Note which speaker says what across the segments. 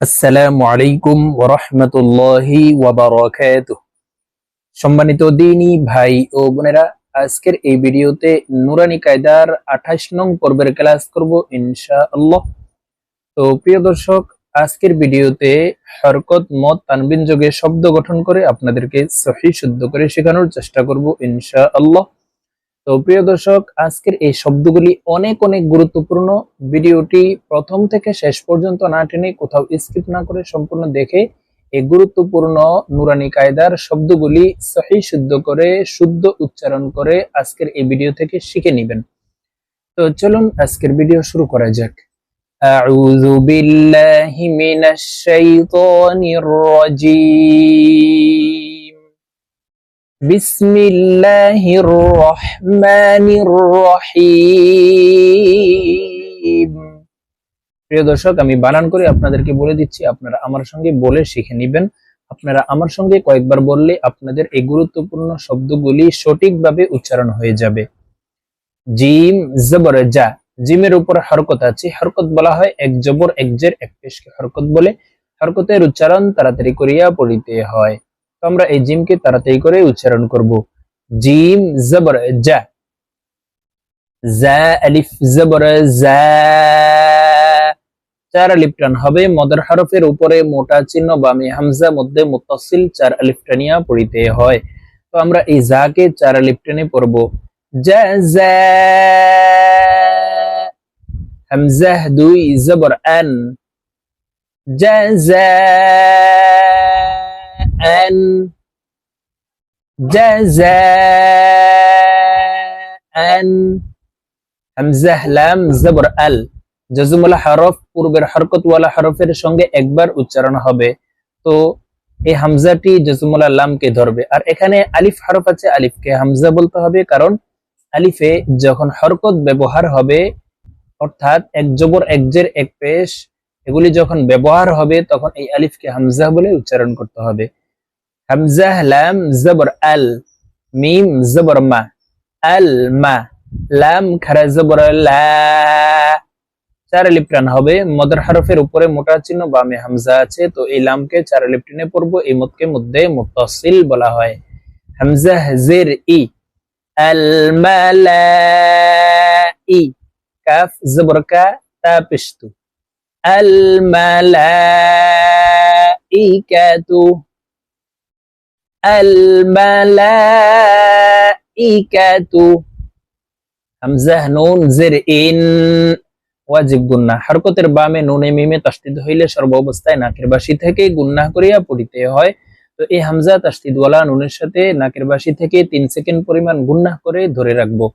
Speaker 1: আসসালামু আলাইকুম ওরহমতুল্লাহি ওয়াবারাকাতুহ। সম্মানিত দিনী ভাই ও বোনেরা, আজকের এই ভিডিওতে নুরানি কায়দার আঠাশ নং পর্বের ক্লাস করব ইনশাআল্লাহ। তো প্রিয় দর্শক, আজকের ভিডিওতে হরকত মত তানবিন যোগে শব্দ গঠন করে আপনাদেরকে সহি শুদ্ধ করে শেখানোর চেষ্টা করব ইনশাআল্লাহ। তো প্রিয় দর্শক আজকের এই শব্দগুলি অনেক অনেক গুরুত্বপূর্ণ ভিডিওটি প্রথম থেকে শেষ পর্যন্ত না টেনে কোথাও স্কিপ না করে সম্পূর্ণ দেখে এই গুরুত্বপূর্ণ নুরানি কায়দার শব্দগুলি সহি শুদ্ধ করে শুদ্ধ উচ্চারণ করে আজকের এই ভিডিও থেকে শিখে নেবেন তো চলুন আজকের ভিডিও শুরু করা যাক أعوذ بالله من الشيطان الرجيم بسم الله الرحمن الرحيم প্রিয় দর্শক আমি বানান করে আপনাদেরকে বলে দিচ্ছি আপনারা আমার সঙ্গে বলে শিখে নেবেন আপনারা আমার সঙ্গে কয়েকবার বললে আপনাদের এই গুরুত্বপূর্ণ শব্দগুলি সঠিকভাবে উচ্চারণ হয়ে যাবে জিম জবর যা জিমের উপর হরকত আছে হরকত বলা হয় এক জবর এক জের এক পেশকে হরকত বলে হরকতের উচ্চারণ তাড়াতাড়ি করিয়া পড়িতে হয় তো আমরা এই জিমকে তাড়াতাড়ি করে উচ্চারণ করব। জিম, জবর যা জা, আলিফ, জবর, জা। চার আলিফ টান হবে। মদের হরফের উপরে মোটা চিহ্ন বামে হামজা মধ্যে মুতাসিল চার আলিফ টানিয়া পড়িতে হয়। তো আমরা এই জাকে চার আলিফ টানে পড়ব। জা জা। হামজা, দুই, জবর, আন। জা জা। আন জাযাআন হামজাহ লাম জবর আল জজমুল হরফ পূর্বের হরকতওয়ালা হরফের সঙ্গে একবার উচ্চারণ হবে তো এই হামজাটি জজমুল লামকে ধরবে আর এখানে আলিফ হরফ আছে আলিফকে হামজা বলতে হবে কারণ আলিফে যখন হরকত ব্যবহার হবে অর্থাৎ এক জবর এক জের এক পেশ এগুলি যখন ব্যবহার হবে তখন এই আলিফকে হামজা বলে উচ্চারণ করতে হবে হামজা লাম জবর আল মিম জবর মা আল মা লাম খারা জবর চার টান হবে। মদর হরফের উপরে মোটা চিহ্ন বামে হামজা আছে, তো এই লামকে চার আলিফ টেনে পড়ব। এই মতকে মধ্যে মুতাসিল বলা হয়। হামজা জের ই আল মালাই কাফ জবর কা তা পিস্তু আল মালাইকাতু الملائكة হামজাহ নুন জের ইন ওয়াজিব গুন্না হরকতের বামে নুনে মিমে তাসদিদ হইলে সর্ব অবস্থায় নাকের বাসি থেকে গুন্না করিয়া পড়িতে হয় তো এই হামজা তাসদিদ ওয়ালা নুনের সাথে নাকের বাসি থেকে তিন সেকেন্ড পরিমাণ গুন্না করে ধরে রাখবো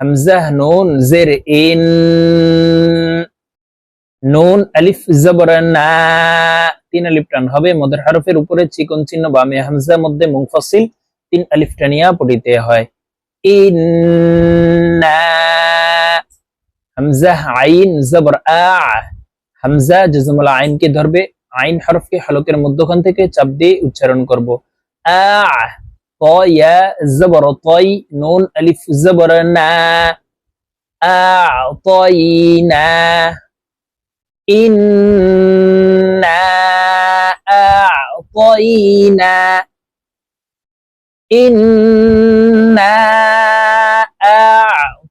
Speaker 1: হামজাহ নুন জের ইন নুন, আলিফ, জবর তিন আলিফ টান হবে। মদের হরফের উপরে চিকন চিহ্ন বামে হামজা মধ্যে মুংফাসিল তিন আলিফ টানিয়া পড়িতে হয়। হামজা, আইন হামজা আইনকে ধরবে। আইন মধ্যখান থেকে চাপ দিয়ে উচ্চারণ করব। আ। إنا أعطينا إنا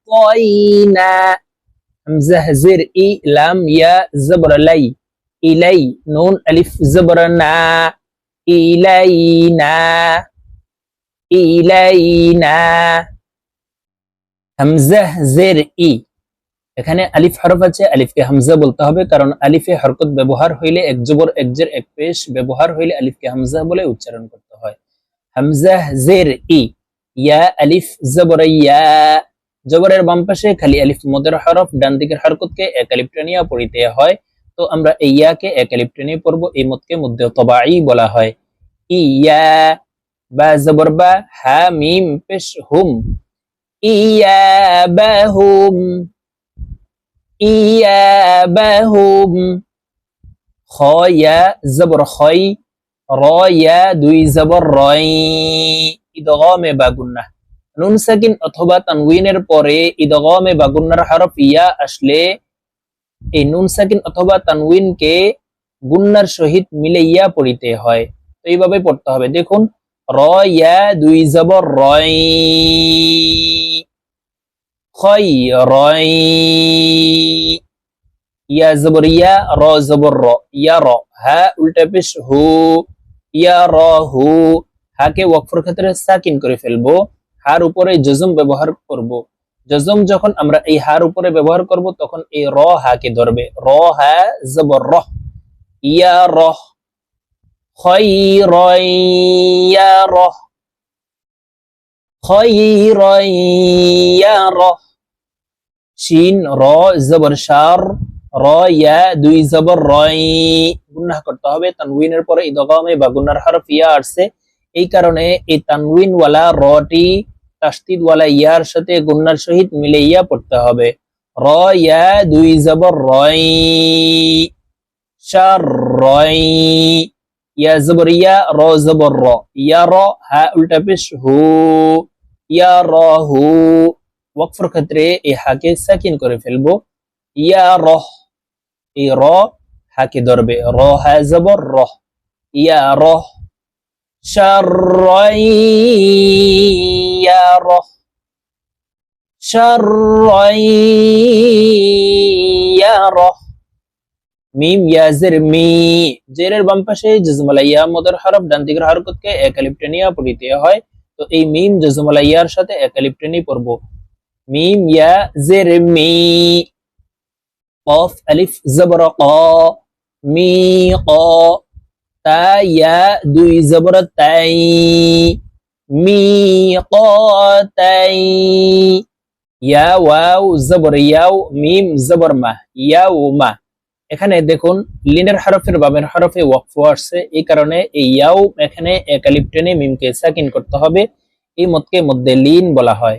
Speaker 1: أعطينا همزة زر إي لام يا زبر لي. إلي نون ألف زبرنا. إلينا. إلينا. همزة زر إي. এখানে আলিফ হরফ আছে, আলিফকে হামজা বলতে হবে, কারণ আলিফে হরকত ব্যবহার হইলে এক জবর, এক জের, এক পেশ ব্যবহার হইলে আলিফকে হামজা বলে উচ্চারণ করতে হয়। হামজা জের ই, ইয়া আলিফ জবর, ইয়া জবরের বাম পাশে খালি আলিফ মদের হরফ, ডান দিকের হরকতকে এক আলিফ টানিয়া পড়িতে হয়। তো আমরা এই ইয়াকে এক আলিফ টানিয়ে পড়ব, এই মতকে মধ্যে তবাই বলা হয়। ইয়া বা জবর বা, হা, মিম, পেশ, হুম। ইয়া বা, হুম। ইয়াবাহুম খয়া জবর খই রয়া দুই জবর রই ইদগামে বাগুন্না নুন সাকিন অথবা তানউইনের পরে ইদগামে বাগুন্নার হরফ ইয়া আসলে এই নুন সাকিন অথবা তানউইনকে গুন্নার সহিত মিলাইয়া পড়িতে হয় তো এইভাবে পড়তে হবে দেখুন র ইয়া দুই জবর রয় খয়রাই ইয়া জবর ইয়া র জবর র ইয়া র হা উল্টা পেশ হু. ইয়া র হু. হাকে ওয়াকফর ক্ষেত্রে সাকিন করে ফেলব। হার উপরে জজম ব্যবহার করব। জজম যখন আমরা এই হার উপরে ব্যবহার করব, তখন এই র হাকে ধরবে। র, হা, জবর রহ ইয়া রহ খয়রাই ইয়া রহ খয়রাই ইয়া রহ শিন, র, জবর, শার, র, ইয়া, দুই জবর, রয়। গুন্নাহ করতে হবে তানউইনের পরে ইদগামে বা গুন্নার হরফ ইয়া আসছে। এই কারণে এই তানউইন ওয়ালা, রটি তাসদিদ ওয়ালা, ইয়ার সাথে গুন্নার সহিত মিলে ইয়া পড়তে হবে। র, ইয়া, দুই জবর, রয়। শার, রয়। ইয়া, জবর, ইয়া, র, জবর, র। ইয়া, র, হা, উল্টা পেশ হু। ইয়া, র, হু। ওয়াকফর ক্ষেত্রে এই হাকে সাকিন করে ফেলব। ইয়া রহ, এই র হাকে ধরবে। র হা জবর রহ ইয়া রহ ইয়া রহ। মিম মি। বাম হরকতকে এক পড়িতে হয়। তো এই মিম, জজমালা ইয়ার সাথে এক আলিফ টেনি পড়ব। মিম ইয়া আলিফ জবর ক মি ক তা ইয়া দুই জবর তাই মি ক তাই ইয়া ওয়াও জবর ইয়াও মিম জবর মা ইয়াও মা এখানে দেখুন, লিনের হরফের বামের হরফে ওয়াকফ আসছে। এই কারণে এই ইয়াও এখানে একালিপ টেনে মিমকে সাকিন করতে হবে। এই মতকে মধ্যে লিন বলা হয়।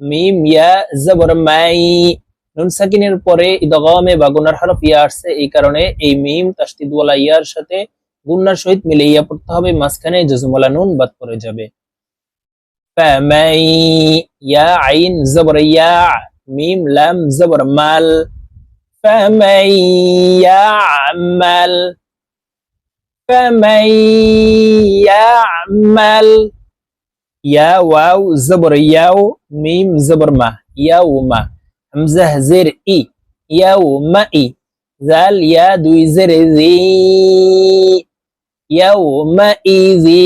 Speaker 1: মিম ইয়া জবর মাই নুন সাকিনের পরে ইদগামে বা গুনার হরফ ইয়া আসছে এই কারণে এই মিম তাসদিদ ওয়ালা ইয়ার সাথে গুনার সহিত মিলে ইয়া পড়তে হবে মাঝখানে জজমওয়ালা নুন বাদ পড়ে যাবে ফামাই ইয়া আইন জবর ইয়া মিম লাম জবর মাল فمن يعمل فمن يعمل ইয়া ওয়াও জবর ইয়াও মিম জবর মা ইয়াও মা হামজাহ জের ই ইয়াও মা ই জাল ইয়া দুই জের জি ইয়াও মা ই জি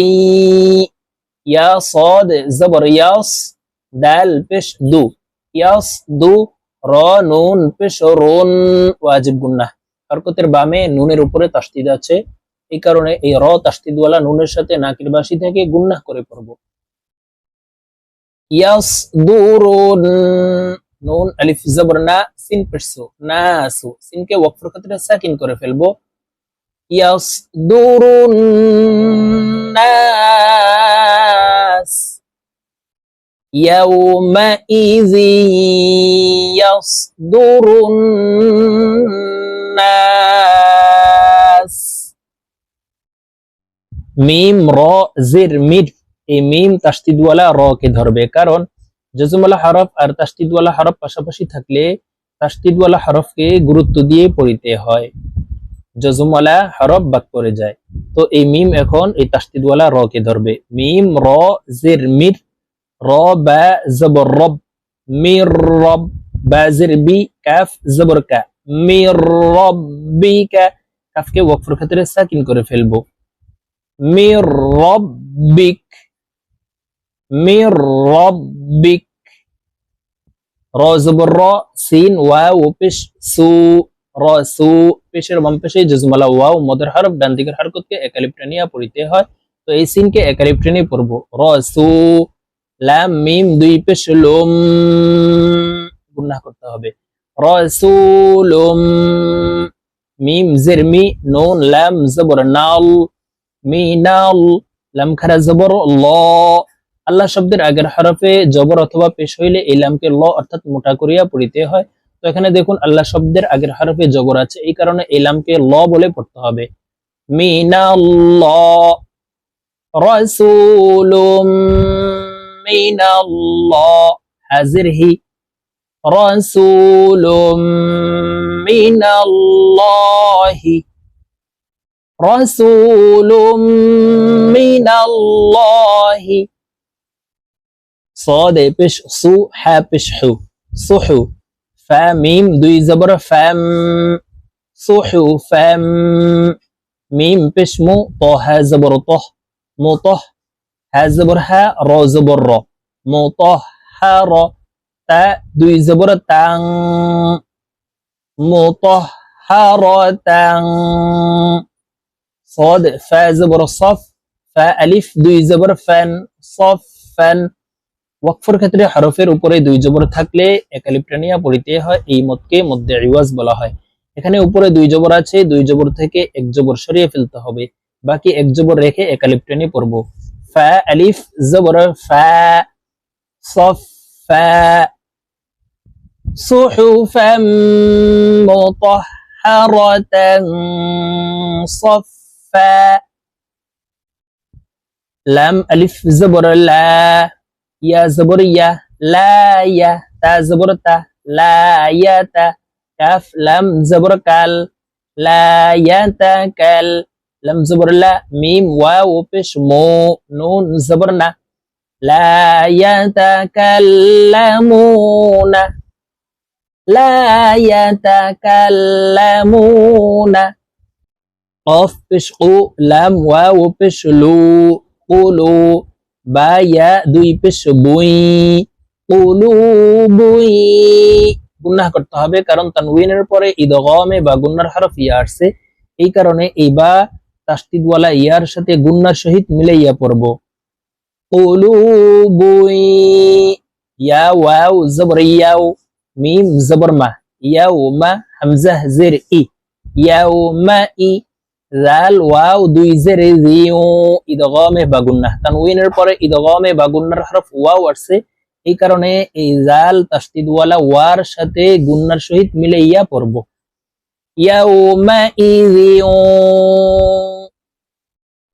Speaker 1: ইয়া সদ জবর ইয়াস দাল পেশ দু ইয়াস দু র নুন পেশ রুন ওয়াজিব গুন্না হরকতের বামে নুনের উপরে তাস্তিদ আছে। এই কারণে এই র তাস্তিদওয়ালা নুনের সাথে নাকির বাসি থেকে গুন্না করে পড়ব। ইয়াস দুরুন নুন আলিফ জবর না সিন পেশসু নাসু সিনকে ওয়াকফর ক্ষেত্রে সাকিন করে ফেলবো ইয়াস দুরুন নাস يومئذ يصدر الناس মিম র জির মির এই মিম তাসদিদওয়ালা র কে ধরবে। কারণ জজমওয়ালা হরফ আর তাসদিদওয়ালা হরফ পাশাপাশি থাকলে তাসদিদওয়ালা হরফকে গুরুত্ব দিয়ে পড়িতে হয়। জজমওয়ালা হরফ বাদ করে যায়। তো এই মিম এখন এই তাসদিদওয়ালা র কে ধরবে। মিম র জির মির, র বা জবর রব, মির রব বা জির বি কাফ জবর কা, মির রব্বিকা কাফকে ওয়াকফের ক্ষেত্রে সাকিন করে ফেলব। মির রব্বিক মির রব্বিক। র, জবর র, সিন, ওয়াও, পেশ, সু, র, সু, পেশের বাম পেশে জজমালা, ওয়াও, মদের হরফ, ডান দিকের হরকতকে একালিপ টেনিয়া পড়িতে হয়। তো এই সিনকে একালিপ টেনে পড়ব। র, সু, লাম, মিম, দুই পেশ, লোম গুন্নাহ করতে হবে। রসুলুম মিম, জের, মি, নুন, লাম, জবর, নাল মিনাল লাম, খারা, জবর, ল আল্লাহ শব্দের আগের হরফে জবর অথবা পেশ হইলে এই লামকে ল অর্থাৎ মোটা করিয়া পড়িতে হয়। তো এখানে দেখুন, আল্লাহ শব্দের আগের হরফে জবর আছে, এই কারণে এই লামকে ল বলে পড়তে হবে। মিনাল্লাহ রাসূলুম মিনাল্লাহ। রাসূলুম মিনাল্লাহি। রাসূলুম মিনাল্লাহি صاد পেশ সু হা পেশ হু সুহু ফা মিম দুই জবর ফাম সুহু ফাম মিম পেশ মু ত হা জবর তহ মু তহ হা জবর হা র জবর র মু তহ হা র তা দুই জবর তাং মু তহ হা র তাং صاد فا زبر صف فا ألف দুই জবর ফান صف ফান ওয়াকফের ক্ষেত্রে হরফের উপরে দুই জবর থাকলে একালিপ্টানিয়া পড়িতে হয় এই মতকে মধ্যে রিওয়াজ বলা হয় এখানে উপরে দুই জবর আছে দুই জবর থেকে এক জবর সরিয়ে ফেলতে হবে বাকি এক জবর রেখে একালিপ্টানি পড়ব ফা আলিফ জবর ফা صف ফা صحفا مطهرة صفا لام ألف زبر لا يا زبر يا لا يا تا زبر تا لا يا تا كاف لام زبر كال لا يا تا كال لم زبر لا ميم واو بش مو نون زبرنا لا يتكلمون لا يتكلمون قاف بش قو لام واو بش لو قولوا বা ইয়া দুই পেশ বুই বুই গুন্নাহ করতে হবে, কারণ তানউইনের পরে ইদগমে বা গুন্নার হরফ ইয়া আসছে, এই কারণে এই বা তাসদিদওয়ালা ইয়ার সাথে গুন্নার সহিত মিলাইয়া পড়ব। কুলু বুই ইয়া ওয়াও জবর, ইয়াও, মিম, জবর, মা, ইয়াও, মা হামজাহ জের, ই, ইয়াও, মা, ই জাল ওয়াও দুই জের জিউ, ইদগামে বাগুন্না তানউইনের পরে ইদগামে বাগুন্নার হরফ ওয়াও আসছে। এই কারণে এই জাল তাসদীদ ওয়ালা ওয়ার সাথে গুন্নার সহিত মিলে ইয়া পড়ব। ইয়াউমা ইযিউ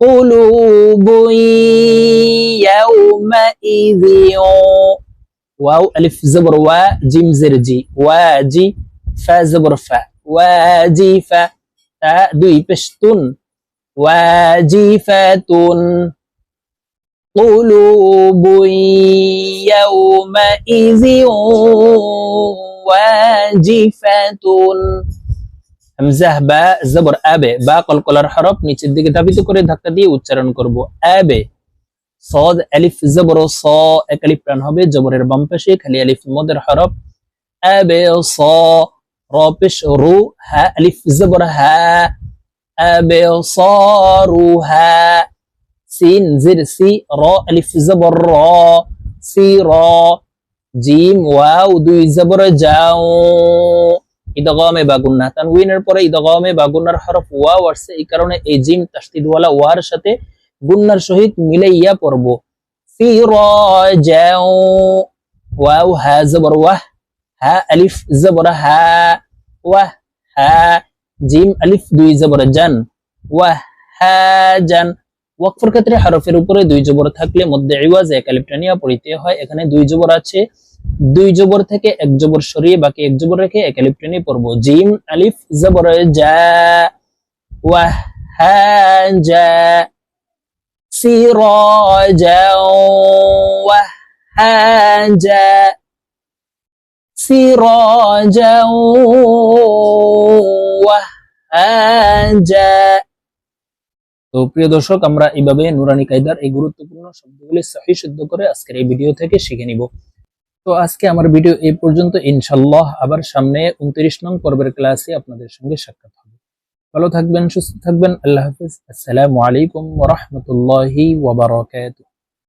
Speaker 1: কুলুবু ইয়াউমা ও ওয়াও, আলিফ, জবর, ওয়া, জিম, জের, জি। ওয়াজি ফা, জবর, ফা। ওয়াজি ফা। দুই পেশতুন ওয়াজিফাতুন قلوب يومئذ واجفة হামজাহ বা জবর আবে বা কলকলার হরফ নিচের দিকে ধাবিত করে ধাক্কা দিয়ে উচ্চারণ করব আবে সদ আলিফ জবর স এক আলিফ প্রাণ হবে জবরের বাম পাশে খালি আলিফ মদের হরফ আবে স র পেশ রু হা আলিফ জবর হা আবে সরুহা সিন জির সি সি জিম ওয়াও ইদগামে বা গুন্নাহ তানউইনের পরে ইদগামে বা গুন্নার হরফ ওয়াও আসছে এই কারণে এই জিম তাসদিদওয়ালা ওয়ার সাথে গুন্নার সহিত মিলাইয়া পড়ব ফি র যাও ওয়াও হা জবর ওয়াহ হা আলিফ জবর হা ওয়াহ হা জিম আলিফ দুই জবর জান ওয়াহ হা জান ওয়াকফের ক্ষেত্রে হরফের উপরে দুই জবর থাকলে মধ্যে ইওয়াজ, এক আলিফ টানিয়া পড়িতে হয়। এখানে দুই জবর আছে। দুই জবর থেকে এক জবর সরিয়ে বাকি এক জবর রেখে এক আলিফ, টেনে পড়ব। জিম আলিফ জবর জা ওয়াহ হা জা সিরাজা ওয়াহ হা হা জা তো প্রিয় দর্শক, আমরা এইভাবে নুরানি কায়দার এই গুরুত্বপূর্ণ শব্দগুলি সহি শুদ্ধ করে আজকের এই ভিডিও থেকে শিখে নিব। তো আজকে আমার ভিডিও এই পর্যন্ত। ইনশাল্লাহ আবার সামনে উনত্রিশ নং পর্বের ক্লাসে আপনাদের সঙ্গে সাক্ষাৎ হবে। ভালো থাকবেন, সুস্থ থাকবেন। আল্লাহ হাফিজ। আসসালামু আলাইকুম ওরহমতুল্লাহি ওবরাকাতুহ